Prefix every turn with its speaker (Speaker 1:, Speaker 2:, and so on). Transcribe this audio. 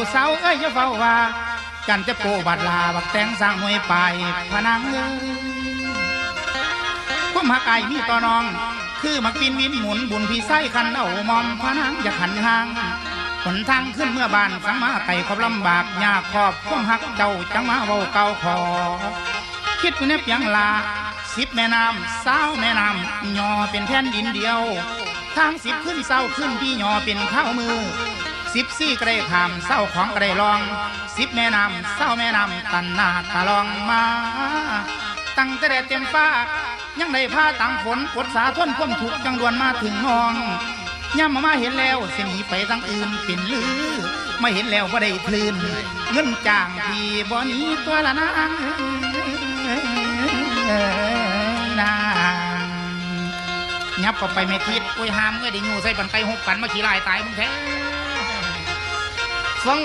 Speaker 1: ผู้สาวเอ้ยอย่าเฝ้าว่า กันจะโปบัดลาบักแตงสร้างหน่วยไปพนังเอ้ยผมหักไอมีต่อน้อง คือมักบินวินหมุนบุญพี่ไส้คันเอามอมพนังอย่าขันห่างหนทางขึ้นเมื่อบานสังมาไก่ขอบลำบากยากขอบผมหักเจ้าจังมาเว้าเก่าขอ คิดอยู่ในเพียงลาสิบแม่น้ำสาวแม่น้ำยอเป็นแผ่นดินเดียวทางสิบขึ้นเศร้าขึ้นพี่ยอเป็นข้าวมือ สิบสี่กระไดขามเศร้าของกระไดลองสิบแม่น้ำเศร้าแม่น้ำตันนาตาลองมา ตั้งแต่แดดเต็มฟ้า ยังได้ผ้าต่างฝนกดสาทนความทุกจังดวนมาถึงนองย่ำมามาเห็นแล้วเสียหนีไปทางอื่นเป็นลือไม่เห็นแล้วว่าได้คลื่นเงินจ้างพี่บ่หนี้ตัวละนางนางยับก็ไปไม่คิดโอ้ยหามเมื่อได้อยู่ใส่ปันไตหกปันมาขี่ลายตายมึงแท้
Speaker 2: ฟัง